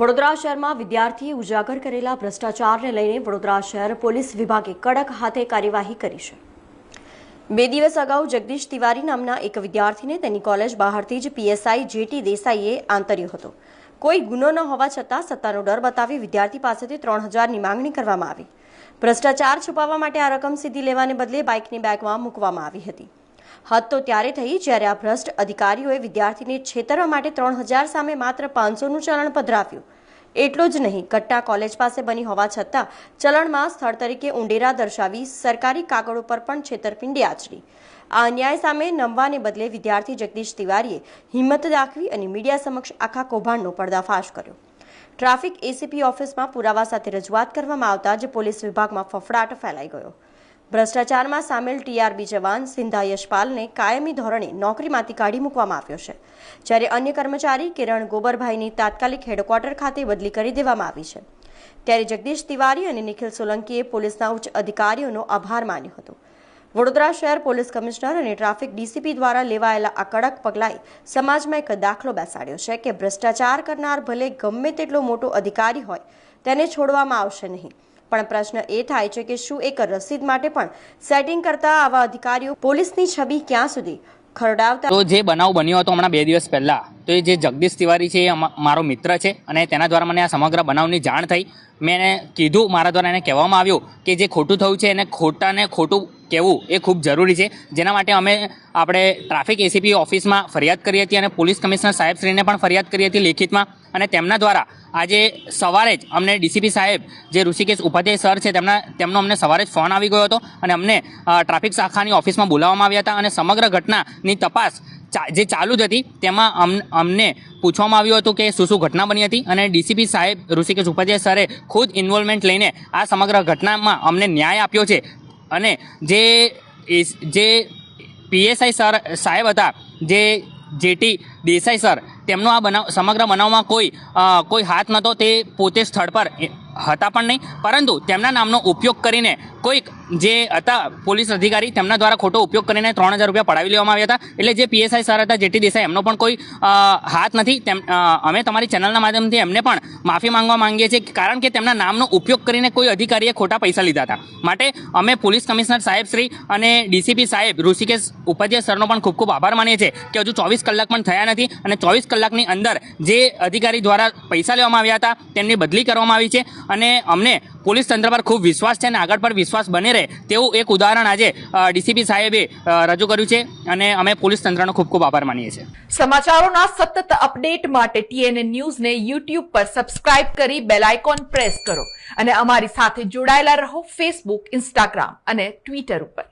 વડોદરા શહેરમાં વિદ્યાર્થીએ ઉજાગર કરેલા ભ્રષ્ટાચારને લઈને વડોદરા શહેર પોલીસ વિભાગે કડક હાથે કાર્યવાહી કરી છે. બે દિવસ અગાઉ જગદીશ તિવારી નામના એક વિદ્યાર્થીને તેની કોલેજ બહારથી જ પીએસઆઈ જેટી દેસાઈએ આંતર્યો હતો. કોઈ ગુનો ન હોવા છતાં સત્તાનો ડર બતાવી વિદ્યાર્થી પાસેથી ત્રણ હજારની માંગણી કરવામાં આવી. ભ્રષ્ટાચાર છુપાવવા માટે આ રકમ સીધી લેવાને બદલે બાઇકની બેગમાં મૂકવામાં આવી હતી. હદ તો ત્યારે થઈ જ્યારે આ ભ્રષ્ટ અધિકારીઓએ વિદ્યાર્થીને છેતરવા માટે ત્રણ હજાર સામે માત્ર પાંચસોનું ચલણ પધરાવ્યું. એટલું જ નહીં કટ્ટા કોલેજ પાસે બની હોવા છતાં ચલણમાં સ્થળ તરીકે ઉંડેરા દર્શાવી સરકારી કાગળો પર પણ છેતરપિંડી આચરી. આ અન્યાય સામે નમવાને બદલે વિદ્યાર્થી જગદીશ તિવારીએ હિંમત દાખવી અને મીડિયા સમક્ષ આખા કૌભાંડનો પર્દાફાશ કર્યો. ટ્રાફિક એસીપી ઓફિસમાં પુરાવા સાથે રજૂઆત કરવામાં આવતા જ પોલીસ વિભાગમાં ફફડાટ ફેલાઈ ગયો. ભ્રષ્ટાચારમાં સામેલ ટીઆરબી જવાન સિંધા યશપાલને કાયમી ધોરણે નોકરીમાંથી કાઢી મૂકવામાં આવ્યો છે. જ્યારે અન્ય કર્મચારી કિરણ ગોબરભાઈની તાત્કાલિક હેડક્વાર્ટર ખાતે બદલી કરી દેવામાં આવી છે. ત્યારે જગદીશ તિવારી અને નિખિલ સોલંકીએ પોલીસના ઉચ્ચ અધિકારીઓનો આભાર માન્યો હતો. વડોદરા શહેર પોલીસ કમિશનર અને ટ્રાફિક ડીસીપી દ્વારા લેવાયેલા આ કડક પગલાંએ સમાજમાં એક દાખલો બેસાડ્યો છે કે ભ્રષ્ટાચાર કરનાર ભલે ગમે તેટલો મોટો અધિકારી હોય, તેને છોડવામાં આવશે નહીં. પણ પ્રશ્ન એ થાય છે કે શું એક રસીદ માટે પણ સેટિંગ કરતા આવા અધિકારીઓ પોલીસની છબી ક્યાં સુધી ખરડાવતા? તો જે બનાવ બન્યો હતો હમણાં બે દિવસ પહેલા, તો એ જે જગદીશ તિવારી છે એ મારો મિત્ર છે અને તેના દ્વારા મને આ સમગ્ર બનાવની જાણ થઈ. મેં એને કીધું, મારા દ્વારા એને કહેવામાં આવ્યું કે જે ખોટું થયું છે એને ખોટાને ખોટું કહેવું એ ખૂબ જરૂરી છે. જેના માટે અમે આપણે ટ્રાફિક એસીપી ઓફિસમાં ફરિયાદ કરી હતી અને પોલીસ કમિશનર સાહેબશ્રીને પણ ફરિયાદ કરી હતી લેખિતમાં. અને તેમના દ્વારા આજે સવારે જ અમને ડીસીપી સાહેબ, જે ઋષિકેશ ઉપાધ્યાય સર છે, તેમના તેમનો અમને સવારે જ ફોન આવી ગયો હતો અને અમને ટ્રાફિક શાખાની ઓફિસમાં બોલાવવામાં આવ્યા હતા અને સમગ્ર ઘટનાની તપાસ જે ચાલુ જ હતી, તેમાં અમ- અમને પૂછવામાં આવ્યું હતું કે શું શું ઘટના બની હતી અને ડીસીપી સાહેબ, ઋષિકેશ ઉપાધ્યાય સરે ખુદ ઇન્વોલ્વમેન્ટ લઈને આ સમગ્ર ઘટનામાં અમને ન્યાય આપ્યો છે. અને જે જે પીએસઆઈ સર સાહેબ હતા, જે જેટી દેસાઈ સર, તેમનો આ બનાવ, સમગ્ર બનાવમાં કોઈ કોઈ હાથ નહોતો તે પોતે સ્થળ પર હતા પણ નહીં. પરંતુ તેમના નામનો ઉપયોગ કરીને કોઈક જે હતા, પોલીસ અધિકારી તેમના દ્વારા ખોટો ઉપયોગ કરીને ત્રણ હજાર રૂપિયા પડાવી લેવામાં આવ્યા હતા. એટલે જે પીએસઆઈ સર હતા, જેટી દેસાઈ, એમનો પણ કોઈ હાથ નથી. તેમ અમે તમારી ચેનલના માધ્યમથી એમને પણ માફી માંગવા માંગીએ છીએ, કારણ કે તેમના નામનો ઉપયોગ કરીને કોઈ અધિકારીએ ખોટા પૈસા લીધા હતા. માટે અમે પોલીસ કમિશનર સાહેબ શ્રી અને ડીસીપી સાહેબ ઋષિકેશ ઉપાધ્યાય સરનો પણ ખૂબ ખૂબ આભાર માનીએ છીએ કે હજુ ચોવીસ કલાક પણ થયા નથી અને ચોવીસ કલાકની અંદર જે અધિકારી દ્વારા પૈસા લેવામાં આવ્યા હતા, તેમની બદલી કરવામાં આવી છે. અને અમને પોલીસ તંત્ર પર ખૂબ વિશ્વાસ છે અને આગળ પર વિશ્વાસ બની રહે તેવું એક ઉદાહરણ આજે ડીસીપી સાહેબે રજૂ કર્યું છે અને અમે પોલીસ તંત્રનો ખૂબ ખૂબ આભાર માનીએ છીએ. સમાચારોના સતત અપડેટ માટે ટીએનએ ન્યૂઝને યુટ્યુબ પર સબસ્ક્રાઇબ કરી બેલ આઇકોન પ્રેસ કરો અને અમારી સાથે જોડાયેલા રહો ફેસબુક, ઇન્સ્ટાગ્રામ અને ટ્વિટર ઉપર.